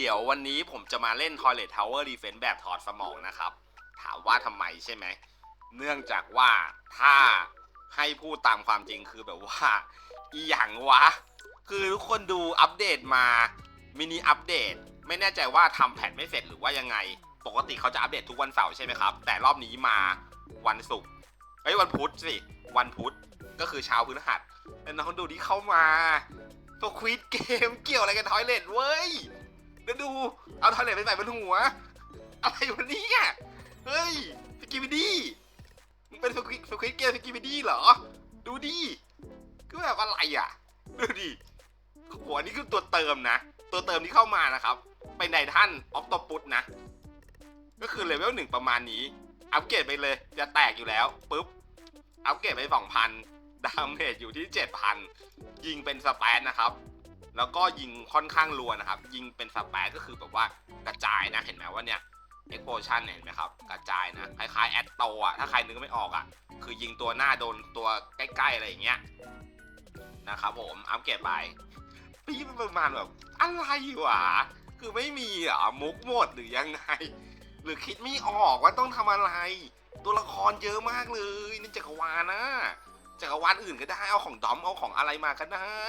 เดี๋ยววันนี้ผมจะมาเล่น Toilet Tower Defense แบบถอดสมองนะครับ ถามว่าทำไมใช่ไหม เนื่องจากว่าถ้าให้พูดตามความจริงคือแบบว่าอีหยังวะ คือทุกคนดูอัปเดตมามินิอัปเดต ไม่แน่ใจว่าทำแพทไม่เสร็จหรือว่ายังไง ปกติเขาจะอัปเดตทุกวันเสาร์ใช่ไหมครับ แต่รอบนี้มาวันศุกร์เอ้ยวันพุธสิ วันพุธก็คือเช้าพฤหัสแล้วน้องดูที่เข้ามาสควิดเกมเกี่ยวอะไรกันทอยเลทเว้ย แล้วดู เอาทอยเลทไปใส่บนหัว อะไรวะเนี่ยเฮ้ยสกิบิดี้มึงเป็นสควิสควิเกมสกิบิดี้เหรอ ดูดิก็แบบอะไรอะ ดูดิหัวนี่คือตัวเติมนะ ตัวเติมที่เข้ามานะครับ เป็นไดท่านออฟตปุตนะ ก็คือเลเวลหนึ่งประมาณนี้ อัปเกรดไปเลย จะแตกอยู่แล้วปุ๊บ อัปเกรดไปสองพันดาเมจอยู่ที่เจ็ดพันยิงเป็นสแปนนะครับ แล้วก็ยิงค่อนข้างรัวนะครับ ยิงเป็นสแปนก็คือแบบว่ากระจายนะเห็นไหมว่าเนี่ยเอ็กโพชันเห็นไหมครับ กระจายนะคล้ายๆแอตโตอะถ้าใครนึกไม่ออกอะ คือยิงตัวหน้าโดนตัวใกล้ๆอะไรอย่างเงี้ยนะครับผมอัปเกรดไปพี่ประมาณแบบอะไรวะคือไม่มีเหรอมุกหมดหรือยังไง หรือคิดไม่ออกว่าต้องทำอะไร ตัวละครเยอะมากเลยในจักรวาลนะจักรวาลอื่นก็ได้เอาของดอมเอาของอะไรมาก็ได้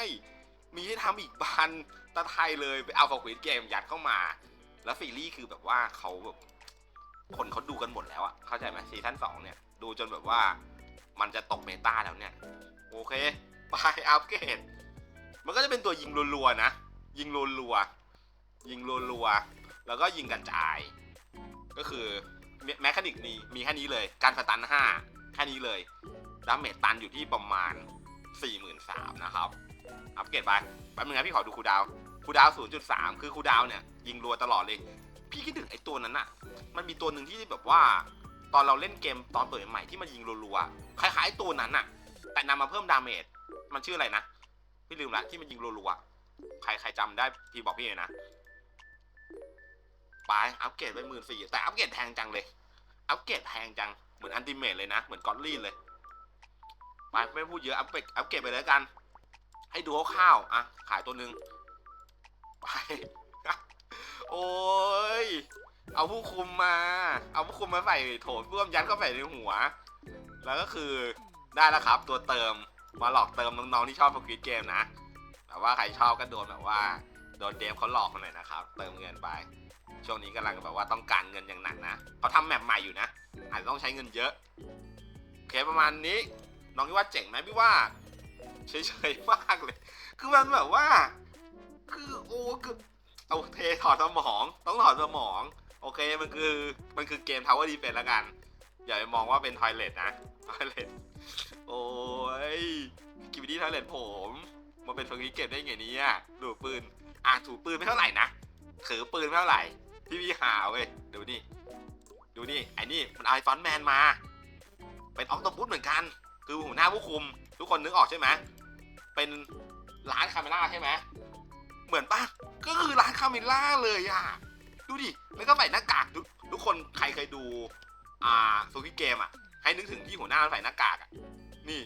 มีให้ทำอีกบันตะไทยเลยไปเอาฟอควิดเกมยัดเข้ามา แล้วฟีลี่คือแบบว่าเขาแบบคนเขาดูกันหมดแล้วอะเข้าใจไหมซีซั่นสองเนี่ย ดูจนแบบว่ามันจะตกเมตาแล้วเนี่ย โอเคไปอัปเกรดมันก็จะเป็นตัวยิงรัวๆนะ ยิงรัวๆยิงรัวๆแล้วก็ยิงกระจาย ก็คือแมคคานิกนี้มีแค่นี้เลย การสตัน5แค่นี้เลยดาเมจตันอยู่ที่ประมาณ 43,000นะครับ อัปเกรดไปแป๊บนึงนะพี่ขอดูคูดาวน์คูดาวน์0.3 คือคูดาวเนี่ยยิงรัวตลอดเลย พี่คิดถึงไอ้ตัวนั้นอะมันมีตัวหนึ่งที่แบบว่า ตอนเราเล่นเกมตอนเปิดใหม่ที่มันยิงรัวๆคล้ายๆตัวนั้นอะแต่นำมาเพิ่มดาเมจมันชื่ออะไรนะพี่ลืมละที่มันยิงรัวๆใครใครจำได้พี่บอกพี่เลยนะไปอัปเกรดไปหมื่นสี่แต่อัปเกรดแพงจังเลย อัปเกรดแพงจังเหมือนอันติเมทเลยนะ เหมือนกอตลีนเลยไปไม่พูดเยอะอัปเกรดอัปเกรดไปเลยกัน ให้ดูคร่าวๆอะ ขายตัวหนึ่งไป โอ้ย เอาผู้คุมมา เอาผู้คุมมาใส่โถร่วมยัดเข้าไปในหัว แล้วก็คือได้แล้วครับ ตัวเติม มาหลอกเติมน้องๆที่ชอบสควิดเกมนะ แบบว่าใครชอบก็โดนแบบว่า โดนเดฟเขาหลอกมาหน่อยนะครับ เติมเงินไป ช่วงนี้กำลังแบบว่าต้องการเงินอย่างหนักนะเขาทำแมปใหม่อยู่นะ อาจจะต้องใช้เงินเยอะ โอเคประมาณนี้ น้องคิดว่าเจ๋งไหมพี่ว่า เฉยๆมากเลย คือมันแบบว่า คือโอ้คือเอาเทถอดสมอง ต้องถอดสมอง โอเคมันคือมันคือเกม Tower Defense แล้วกัน อย่าไปมองว่าเป็นทอยเลทนะทอยเลทโอ้ยกิบดี้ทอยเลทผมมาเป็นเฟอร์กี้เกมได้ไงเนี่ยดูปืนอะถูปืนไม่เท่าไหร่นะถือปืนไม่เท่าไหร่พี่พี่หาเว้ยดูนี่ ดูนี่ไอ้นี่มันไอฟอนแมนมา เป็นออกโตปุสเหมือนกัน คือหัวหน้าผู้คุม ทุกคนนึกออกใช่ไหม เป็นร้านคาเมล่าใช่ไหมเหมือนปะก็คือร้านคาเมล่าเลยอะดูดิแล้วก็ใส่หน้ากากทุกทุกคนใครเคยดู อ่าซูกิเกมอะให้นึกถึงที่หัวหน้าใส่หน้ากากอะนี่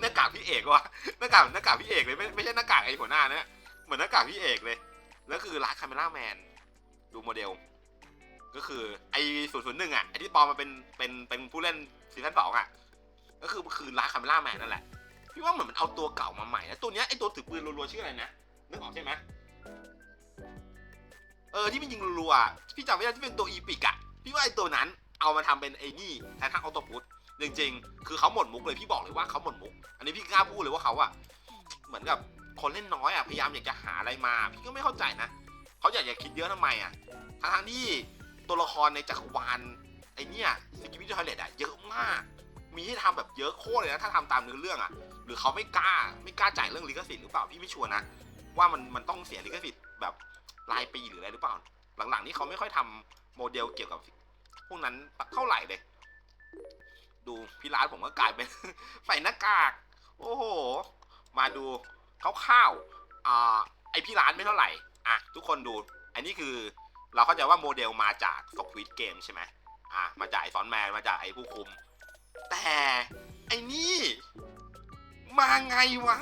หน้ากากพี่เอกวะหน้ากากหน้ากากพี่เอกเลยไม่ไม่ใช่หน้ากากไอ้หัวหน้านะเหมือนหน้ากากพี่เอกเลยแล้วคือร้านคาเมล่าแมนดูโมเดล ก็คือไอ้ศูนย์ศูนย์หนึ่งอะไอ้ที่ปอมมาเป็นเป็นเป็นผู้เล่นซีซั่นสองอะก็คือคือร้านคาเมล่าแมนนั่นแหละ พี่ว่าเหมือนมันเอาตัวเก่ามาใหม่นะตัวเนี้ยไอ้ตัวถือปืนรัวๆชื่ออะไรนะนึกออกใช่ไหมเออที่มันยิงรัวๆพี่จำไม่ได้ที่เป็นตัวอีพิกอะพี่ว่าไอ้ตัวนั้นเอามาทำเป็นไอ้นี่แทนทางออโตปุสจริงๆ คือเขาหมดมุกเลยพี่บอกเลยว่าเขาหมดมุก อันนี้พี่กล้าพูดเลยว่าเขาอะเหมือนกับคนเล่นน้อยอะพยายามอยากจะหาอะไรมา พี่ก็ไม่เข้าใจนะเขาอยากจะคิดเยอะทำไมอะทั้งที่ตัวละครในจักรวาลไอเนี่ยสกิมิทอยเลตอะเยอะมาก มีให้ทำแบบเยอะโคตรเลยนะถ้าทำตามเนื้อเรื่องอะ หรือเขาไม่กล้าไม่กล้าจ่ายเรื่องลิขสิทธิ์หรือเปล่าพี่ไม่ชัวร์นะว่ามันมันต้องเสียลิขสิทธิ์แบบรายปีหรืออะไรหรือเปล่า หลังๆนี้เขาไม่ค่อยทำโมเดลเกี่ยวกับพวกนั้นเท่าไหร่เลย ดูพี่ร้านผมก็กลายเป็นใส่หน้ากาก โอ้โห มาดูคร่าวๆอ่าไอพี่ร้านไม่เท่าไหร่อะทุกคนดู อันนี้คือเราเข้าใจว่าโมเดลมาจากสควิดเกมใช่ไหมอะมาจากไอซอนแมนมาจากไอผู้คุม แต่ไอนี่ มาไงวะ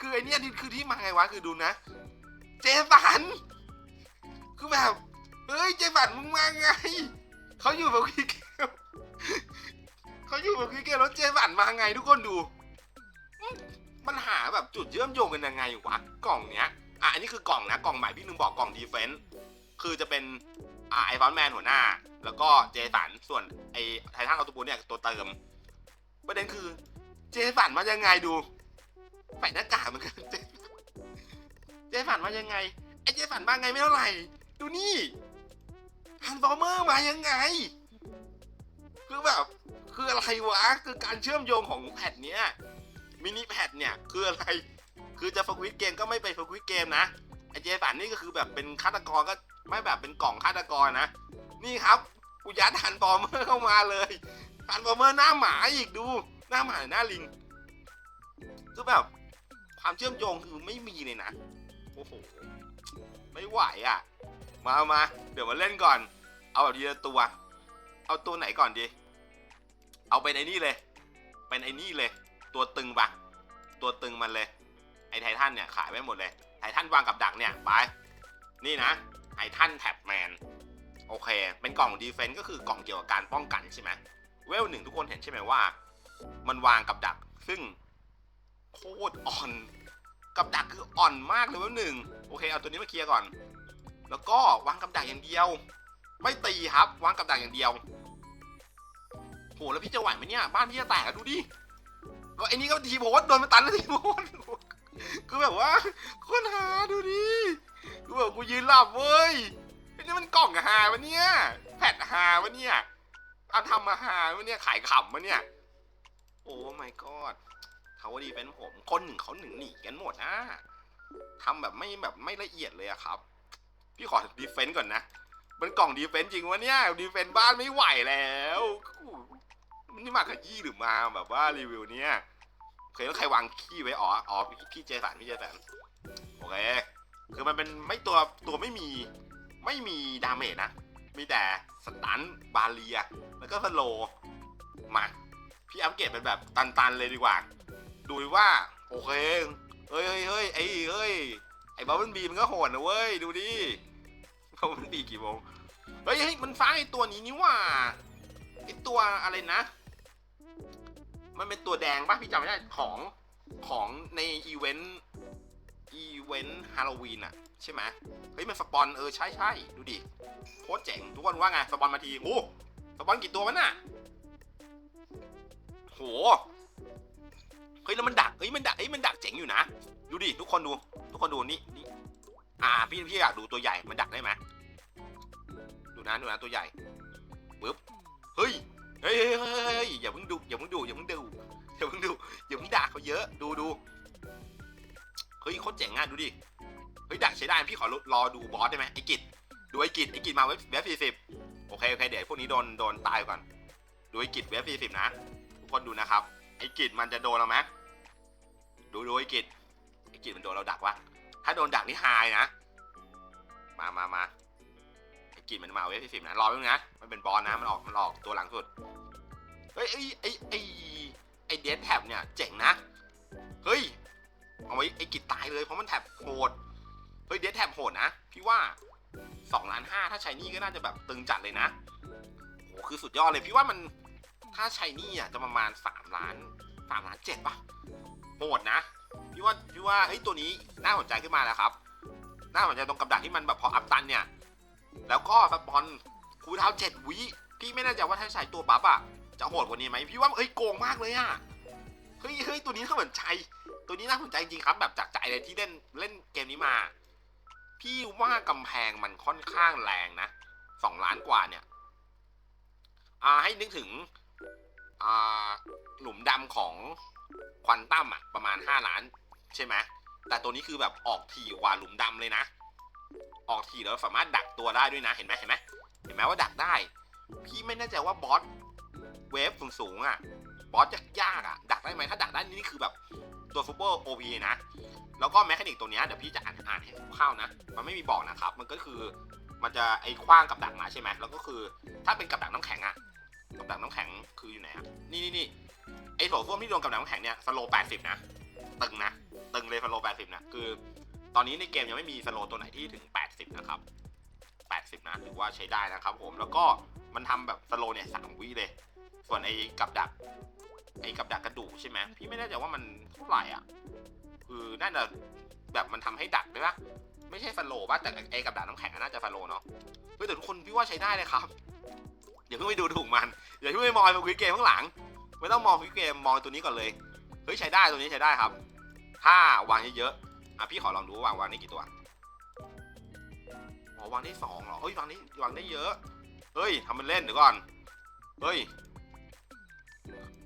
คือไอเนี้ยนี่คือที่มาไงวะ คือดูนะ เจสัน คือแบบเอ้ย เจฝันมึงมาไง เขาอยู่แบบคุยเกมเขาอยู่แบบคุยเกมแล้วเจฝันมาไงทุกคนดู มันหาแบบจุดเชื่อมโยงกันยังไงวะ กล่องเนี้ย อะ อันนี้คือกล่องนะ กล่องใหม่พี่หนึ่งบอกกล่องดีเฟนต์คือจะเป็นอ่าไอฟอนแมนหัวหน้า แล้วก็เจสัน ส่วนไอไททันอัลตูบูเนี่ยตัวเติม ประเด็นคือ เจสันมายังไงดูใส่หน้ากากเหมือนกันเจเจสันมายังไงไอเจสันมาไงไม่เท่าไหร่ ดูนี่ทันฟอร์เมอร์มายังไง คือแบบคืออะไรวะคือการเชื่อมโยงของแพทเนี้ยมินิแพทเนี่ยคืออะไร คือจะฟกวิดเกมก็ไม่ไปฟกวิดเกมนะไอเจสันนี่ก็คือแบบเป็นฆาตกรก็ไม่แบบเป็นกล่องฆาตกรนะ นี่ครับกูยัดทันฟอร์เมอร์เข้ามาเลยทันฟอร์เมอร์หน้าหมาอีกดู หน้าหมาหรือหน้าลิงคือแบบ ความเชื่อมโยงคือไม่มีเลยนะโอ้โหไม่ไหวอะ มามาเดี๋ยวมาเล่นก่อน เอาแบบทีละตัว เอาตัวไหนก่อนดี เอาเป็นไอ้นี่เลย เป็นไอ้นี่เลย ตัวตึงปะตัวตึงมันเลย ไอ้ไททันเนี่ยขายไปหมดเลย ไททันวางกับดักเนี่ยไป นี่นะ ไททันแท็บแมน โอเค เป็นกล่องดีเฟนต์ก็คือกล่องเกี่ยวกับการป้องกันใช่ไหมเวลหนึ่งทุกคนเห็นใช่ไหมว่า มันวางกับดัก ซึ่งโคตรอ่อน กับดักคืออ่อนมากเลยเวลหนึ่งโอเคเอาตัวนี้มาเคลียร์ก่อน แล้วก็วางกับดักอย่างเดียว ไม่ตีครับวางกับดักอย่างเดียวโหแล้วพี่จะไหวไหมเนี่ยบ้านพี่จะแตกอะดูดิก็ไอ้นี่ก็ทีโพสโดนมาตันแล้วทีโพสคือแบบว่าคนหาดูดิกูแบบกูยืนหลับเว้ยไอ้นี่มันกล่องหาวะเนี่ยแพทหาวะเนี่ยเอาทำมาหาวะเนี่ยขายขำวะเนี่ย โอ้ my god เขาดีเป็นผม คนหนึ่งเขาหนึ่งหนีกันหมดนะทำแบบไม่แบบไม่ละเอียดเลยอะครับ พี่ขอดีเฟนต์ก่อนนะมันกล่องดีเฟนต์จริงวะเนี่ยดีเฟนต์บ้านไม่ไหวแล้วนี่มาขยี้หรือมาแบบว่ารีวิวเนี้ยเคแล้วใครวางขี้ไว้อ๋ออ๋อพี่เจสันพี่เจสันโอเคคือมันเป็นไม่ตัวตัวไม่มีไม่มีดาเมจนะ มีแต่สตันบาเลีย แล้วก็สโลมา พี่อัปเกรดเป็นแบบตันๆเลยดีกว่า ดูดิว่าโอเคเฮ้ยเฮ้ยเฮ้ยไอ้เฮ้ยไอ้บับเบิ้ลบีมันก็โหดนะเว้ยดูดิบับเบิ้ลบีกี่โมงเฮ้ยเฮ้ยมันฟ้าไอ้ตัวนี้นี่ว่าไอ้ตัวอะไรนะ มันเป็นตัวแดงป่ะพี่จำไม่ได้ของของในอีเวนต์อีเวนต์ฮาโลวีนอะใช่ไหมเฮ้ยมันสปอนเออใช่ใช่ดูดิโคตรเจ๋งทุกคนว่าไงสปอนมาทีโอ้สปอนกี่ตัววะน่ะ โหเฮ้ยแล้วมันดักเฮ้ยมันดักเฮ้ยมันดักเจ๋งอยู่นะ ดูดิทุกคนดู ทุกคนดูนี่นี่อ่าพี่พี่อยากดูตัวใหญ่มันดักได้ไหมดูนะดูนะตัวใหญ่ปึ๊บเฮ้ยเฮ้ยเฮ้ยอย่าเพิ่งดูอย่าเพิ่งดูอย่าเพิ่งดูอย่าเพิ่งดูอย่าเพิ่งด่าเขาเยอะดูดูเฮ้ยโคตรเจ๋งอะดูดิเฮ้ยดักใช้ได้พี่ขอรอดูบอสได้ไหมไอ้กิจดูไอ้กิจไอ้กิจมาเว็บเว็บสี่สิบโอเคโอเคเดี๋ยวพวกนี้โดนโดนตายก่อนดูไอ้กิจเว็บสี่สิบนะ ทุกคนดูนะครับ ไอ้กิจมันจะโดนเราไหมดูดูไอ้กิจไอ้กิจมันโดนเราดักวะถ้าโดนดักนี่หายนะ มามามาไอ้กินมันมาเวฟที่สิบนะรอแป๊บนึงนะมันเป็นบอลนะมันออกมันออกตัวหลังสุดเฮ้ยไอ้ไอ้ไอ้ไอ้เดสแท็บเนี่ยเจ๋งนะเฮ้ยเอาไว้ไอ้กิจตายเลยเพราะมันแท็บโหดเฮ้ยเดสแท็บโหดนะพี่ว่าสองล้านห้าถ้าใช้นี่ก็น่าจะแบบตึงจัดเลยนะโหคือสุดยอดเลยพี่ว่ามัน ถ้าใช้นี่อะจะประมาณสามล้านสามล้านเจ็ดปะโหดนะพี่ว่าพี่ว่าเฮ้ยตัวนี้น่าสนใจขึ้นมาแล้วครับ น่าสนใจตรงกับดักที่มันแบบพออัพตันเนี่ย แล้วก็สปอนคูเท้าเจ็ดวิพี่ไม่แน่ใจว่าถ้าใช้ตัวบัฟอะจะโหดกว่านี้ไหมพี่ว่าเอ้ยโกงมากเลยอะเฮ้ยเฮ้ยตัวนี้น่าสนใจ ตัวนี้น่าสนใจจริงครับ แบบจากใจเลยที่เล่นเล่นเกมนี้มา พี่ว่ากำแพงมันค่อนข้างแรงนะสองล้านกว่าเนี่ย อ่าให้นึกถึง หลุมดำของควอนตัมอะประมาณ 5 ล้าน ใช่ไหมแต่ตัวนี้คือแบบออกถี่กว่าหลุมดำเลยนะ ออกถี่แล้วสามารถดักตัวได้ด้วยนะ เห็นไหมเห็นไหมเห็นไหมว่าดักได้ พี่ไม่แน่ใจว่าบอสเวฟสูงๆอะบอสยากๆอะดักได้ไหมถ้าดักได้นี่คือแบบตัวซูเปอร์โอพีนะ แล้วก็แมคานิกตัวนี้เดี๋ยวพี่จะอ่านอ่านให้คร่าวๆนะ มันไม่มีบอกนะครับ มันก็คือมันจะไอ้คว้างกับดักมาใช่ไหมแล้วก็คือถ้าเป็นกับดักน้ำแข็งอะ กับดักน้ำแข็งคืออยู่ไหนอะนี่นี่นี่ไอโถส้วมที่โดนกับดักน้ำแข็งเนี่ยสโลแปดสิบนะ ตึงนะ ตึงเลยสโลแปดสิบนะ คือ ตอนนี้ในเกมยังไม่มีสโลตัวไหนที่ถึง80นะครับ80นะถือว่าใช้ได้นะครับผม แล้วก็มันทำแบบสโลเนี่ยสามวิเลย ส่วนไอ้กับดัก ไอ้กับดักกระดูกใช่ไหมพี่ไม่แน่ใจว่ามันเท่าไหร่อะ คือน่าจะแบบมันทำให้ดักด้วยปะไม่ใช่สโลป่ะแต่ไอ้กับดักน้ำแข็งน่าจะสโลเนาะเฮ้ยแต่ทุกคนพี่ว่าใช้ได้เลยครับ อย่าเพิ่งไปดูถูกมันอย่าเพิ่งไปมองไอ้ควิกเกมข้างหลัง ไม่ต้องมองควิกเกมมองตัวนี้ก่อนเลยเฮ้ยใช้ได้ตัวนี้ใช้ได้ครับ ถ้าวางเยอะๆอะพี่ขอลองดูว่าวางวางได้กี่ตัวอ๋อวางได้สองเหรอเฮ้ยวางได้วางได้เยอะเฮ้ยทำมันเล่นเดี๋ยวก่อนเฮ้ย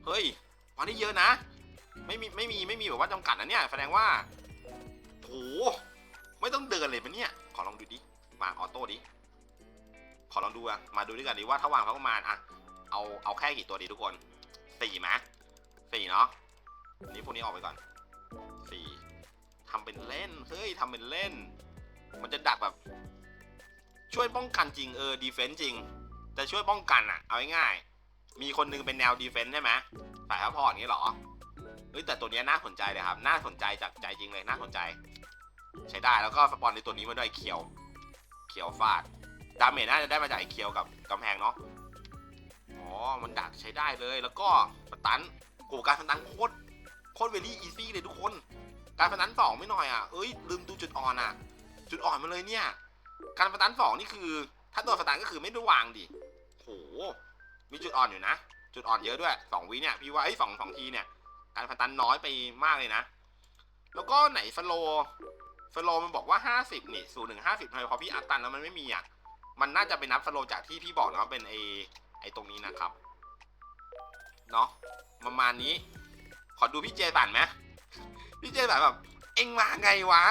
เฮ้ยวางได้เยอะนะ ไม่มีไม่มีไม่มีแบบว่าจำกัดนะเนี่ยแสดงว่าโหไม่ต้องเดินเลยปะเนี่ยขอลองดูดิวางออโต้ดิ ขอลองดูอะมาดูด้วยกันดิว่าถ้าวางพระประมาณอะเอาเอาแค่กี่ตัวดีทุกคนสี่ไหมสี่เนาะนี่พวกนี้ออกไปก่อนสี่ทำเป็นเล่นเฮ้ยทำเป็นเล่น มันจะดักแบบ ช่วยป้องกันจริงเออดีเฟนต์จริง แต่ช่วยป้องกันอะเอาง่ายๆมีคนนึงเป็นแนวดีเฟนต์ใช่ไหมสายซัพพอร์ตอย่างนี้หรอเฮ้ยแต่ตัวนี้น่าสนใจเลยครับ น่าสนใจจากใจจริงเลยน่าสนใจ ใช้ได้แล้วก็สปอนในตัวนี้มาด้วยเขียว เขียวฟาด ดาเมจน่าจะได้มาจากไอ้เขียวกับกำแพงเนาะ อ๋อ มันดักใช้ได้เลย แล้วก็สตันโอ้การสตันโคตรโคตรเวลี่อีซี่เลยทุกคน การสตันสองไม่หน่อยอะ เอ้ย ลืมดูจุดอ่อนอะ จุดอ่อนมาเลยเนี่ย การสตันสองนี่คือ ถ้าตัวสตันก็คือไม่ได้วางดิโห มีจุดอ่อนอยู่นะ จุดอ่อนเยอะด้วยสองวิเนี่ย พี่ว่าไอ้สองสองทีเนี่ย การสตันน้อยไปมากเลยนะ แล้วก็ไหนสโลสโลมันบอกว่า 50 นี่ศูนย์หนึ่งห้าสิบทำไมพอพี่อัดตันแล้วมันไม่มีอะ มันน่าจะเป็นนับสโลจากที่พี่บอกนะว่าเป็นไอไอตรงนี้นะครับเนาะประมาณนี้ ขอดูพี่เจสันไหมพี่เจสันแบบ เอ็งมาไงวะ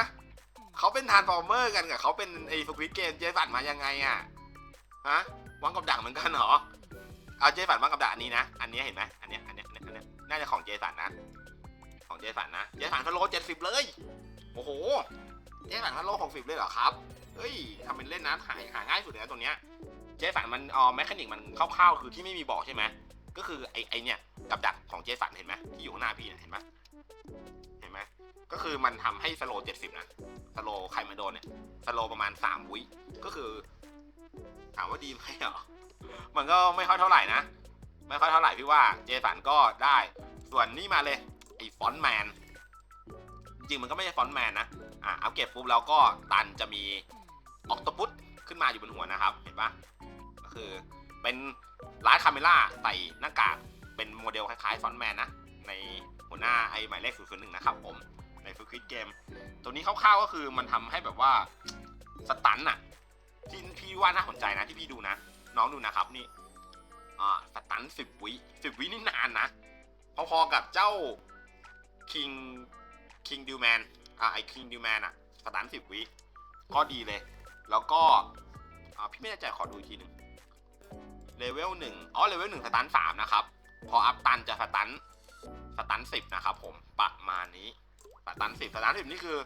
เขาเป็นทานฟอร์เมอร์กันกับเขาเป็นไอสควิตเกมเจสันมายังไงอะฮะวางกับดักเหมือนกันเหรอเอาเจสันวางกับดักอันนี้นะอันนี้เห็นไหมอันนี้อันนี้อันนี้อันนี้น่าจะของเจสันนะ ของเจสันนะเจสันพะโลเจ็ดสิบเลยโอ้โห เจสันพะโลหกสิบเลยเหรอครับ เฮ้ยทำเป็นเล่นนะหาหาง่ายสุดเลยนะตัวเนี้ย เจสันมันอ๋อแมคานิกมันคร่าวๆคือที่ไม่มีบอกใช่ไหมก็คือไอไอเนี่ยกับดักของเจสันเห็นไหมที่อยู่ข้างหน้าพี่เนี่ยเห็นไหมเห็นไหมก็คือมันทำให้สโลเจ็ดสิบนะสโลใครมาโดนเนี่ยสโลประมาณสามวิก็คือ ถามว่าดีไหมเหรอมันก็ไม่ค่อยเท่าไหร่นะ ไม่ค่อยเท่าไหร่พี่ว่าเจสันก็ได้ ส่วนนี่มาเลยไอ้ฟอนแมนจริงมันก็ไม่ใช่ฟอนแมนนะ อะอัปเกรดปุ๊บแล้วก็ตันจะมีออกตปุตขึ้นมาอยู่บนหัวนะครับ เห็นปะก็คือเป็นร้านคาเมล่าใส่หน้ากากเป็นโมเดลคล้ายๆฟอนแมนนะ ในหัวหน้าไอหมายเลข0 0 1นะครับผมในฟูคิดเกม ตัวนี้คร่าวๆก็คือมันทำให้แบบว่าสตันอะที่พี่ว่าน่าสนใจนะที่พี่ดูนะ น้องดูนะครับนี่อ่าสตันสิบวิสิบวินี่นานนะ พอๆกับเจ้าคิงคิงดิวแมน อ่าไอคิงดิวแมนอะสตันสิบวิก็ดีเลย แล้วก็อ่าพี่ไม่แน่ใจขอดูอีกทีหนึ่งเลเวลหนึ่งอ๋อเลเวลหนึ่งสตันสามนะครับ พออัพตันจะสตันสตันสิบนะครับผมประมาณนี้สตันสิบสตันสิบนี่คือ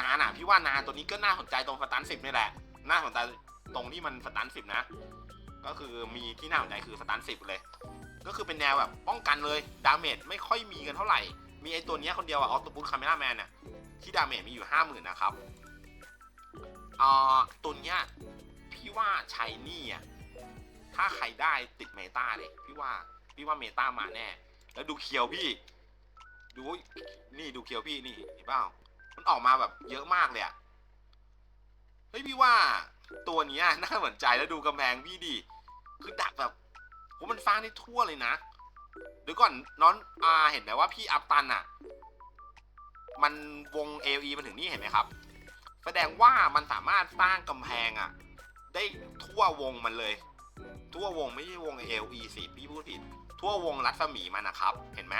นานอะพี่ว่านานตัวนี้ก็น่าสนใจตรงสตันสิบนี่แหละน่าสนใจตรงที่มันสตันสิบนะ ก็คือมีที่น่าสนใจคือสตันสิบเลย ก็คือเป็นแนวแบบป้องกันเลยดาเมจไม่ค่อยมีกันเท่าไหร่ มีไอตัวเนี้ยคนเดียวอะออโตบุสคาเมล่าแมนน่ะที่ดาเมจมีอยู่ห้าหมื่นนะครับอ่าตัวเนี้ยพี่ว่าชายนี่อะถ้าใครได้ติดเมตาเลยพี่ว่าพี่ว่าเมตามาแน่ แล้วดูเคียวพี่ ดูนี่ดูเคียวพี่นี่เห็นเปล่ามันออกมาแบบเยอะมากเลยอะเฮ้ยพี่ว่าตัวเนี้ยน่าสนใจแล้วดูกำแพงพี่ดิคือดักแบบโหมันสร้างได้ทั่วเลยนะ เดี๋ยวก่อนน้องอาเห็นไหมว่าพี่อัพตันอะมันวง AE มันถึงนี่เห็นไหมครับ แสดงว่ามันสามารถสร้างกำแพงอะได้ทั่ววงมันเลย ทั่ววงไม่ใช่วง AE สิพี่พูดผิด ทั่ววงรัศมีมันนะครับ เห็นไหม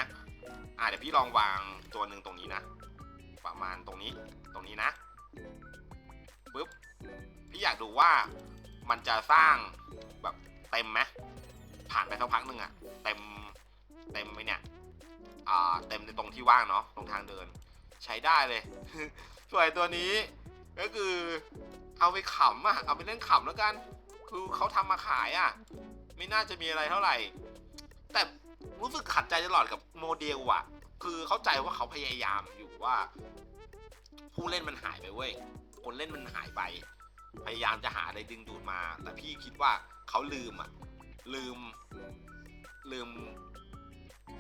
อ่าเดี๋ยวพี่ลองวางตัวหนึ่งตรงนี้นะ ประมาณตรงนี้ ตรงนี้นะปุ๊บพี่อยากดูว่ามันจะสร้างแบบเต็มไหมผ่านไปสักพักหนึ่งอะเต็ม เต็มไหมเนี่ยอ่าเต็มในตรงที่ว่างเนาะตรงทางเดิน ใช้ได้เลย ส่วนตัวนี้ก็คือเอาไปขำอะเอาไปเล่นขำแล้วกัน คือเขาทำมาขายอะไม่น่าจะมีอะไรเท่าไหร่ แต่รู้สึกขัดใจตลอดกับโมเดลอะคือเข้าใจว่าเขาพยายามอยู่ว่า ผู้เล่นมันหายไปเว้ยคนเล่นมันหายไป พยายามจะหาอะไรดึงดูดมา แต่พี่คิดว่าเขาลืมอะลืม ลืม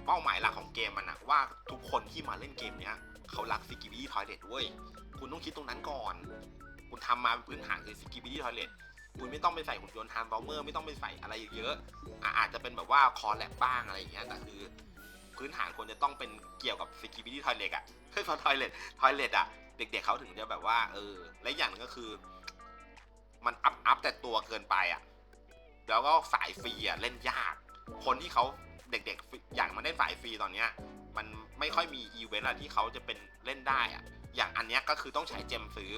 เป้าหมายหลักของเกมมันอะว่าทุกคนที่มาเล่นเกมเนี้ยเขารักซิกิบิดี้ทอยเลตเว้ยคุณต้องคิดตรงนั้นก่อน คุณทำมาพื้นฐานคือซิกิบิดี้ทอยเลตคุณไม่ต้องไปใส่หุ่นยนต์ทานบอมเมอร์ไม่ต้องไปใส่อะไรเยอะอะอาจจะเป็นแบบว่าคอแลบบ้างอะไรอย่างเงี้ยแต่คือ พื้นฐานควรจะต้องเป็นเกี่ยวกับซิกิบิดี้ทอยเลตอะเฮ้ยพอทอยเลตทอยเลตอะเด็ก ๆเขาถึงจะแบบว่า เออ และอย่างหนึงก็คือ มันอัพอัพแต่ตัวเกินไปอะแล้วก็สายฟรีอะเล่นยาก คนที่เขา เด็กๆ อย่างมาเล่นสายฟรีตอนเนี้ยมันไม่ค่อยมีอีเวนต์อะที่เขาจะเป็นเล่นได้อะอย่างอันเนี้ยก็คือต้องใช้เจมซื้อ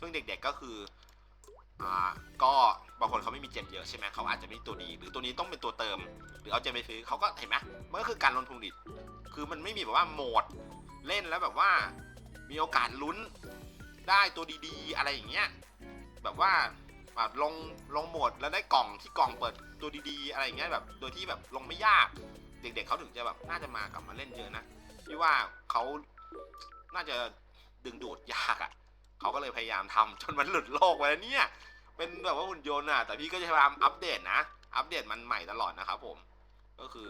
ซึ่งเด็กๆก็คืออ่าก็บางคนเขาไม่มีเจมเยอะใช่ไหมเขาอาจจะไม่มีตัวดี หรือตัวนี้ต้องเป็นตัวเติม หรือเอาเจมไปซื้อเขาก็เห็นไหมมันก็คือการลงทุนดิคือมันไม่มีแบบว่าโหมดเล่นแล้วแบบว่ามีโอกาสลุ้นได้ตัวดีๆ อะไรอย่างเงี้ยแบบว่าอะลงลงโหมดแล้วได้กล่องที่กล่องเปิดตัวดีๆ อะไรอย่างเงี้ยแบบโดยที่แบบลงไม่ยาก เด็กๆเขาถึงจะแบบน่าจะมากลับมาเล่นเยอะนะพี่ว่าเขาน่าจะดึงดูดยากอะ่ะเขาก็เลยพยายามทำจนมันหลุดโลกไปแล้วเนี่ย เป็นแบบว่าหุ่นยนต์อะ แต่พี่ก็จะพยายามอัปเดตนะ อัปเดตมันใหม่ตลอดนะครับผม ก็คือ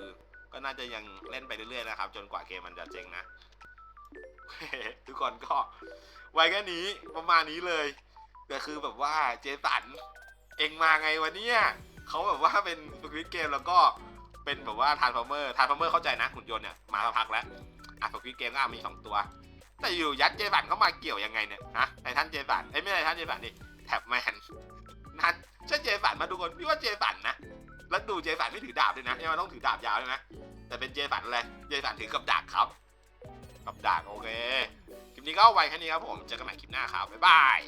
ก็น่าจะยังเล่นไปเรื่อยๆนะครับ จนกว่าเกมมันจะเจ๊งนะ ทุกคนก็ ไว้แค่นี้ประมาณนี้เลย แต่คือแบบว่าเจสัน เองมาไงวะเนี่ยเขาแบบว่าเป็นสควิตเกมแล้วก็ เป็นแบบว่าทานฟอร์เมอร์ทานฟอร์เมอร์เข้าใจนะหุ่นยนต์เนี่ยมาสักพักแล้วอะสควิตเกมก็มีสองตัว แต่อยู่ยัดเจสันเข้ามาเกี่ยวยังไงเนี่ยฮะไททันเจสันเอ้ยไม่ใช่ไททันเจสันนี่แท็บแมนนัดใช่เจสันมาทุกคนพี่ว่าเจสันนะแล้วดูเจสันไม่ถือดาบด้วยนะยังต้องถือดาบยาวใช่ไหมแต่เป็นเจสันเลยเจสันถือกับดักครับ กับดักโอเคคลิปนี้ก็ไว้แค่นี้ครับผมเจอกันใหม่คลิปหน้าครับบ๊ายบาย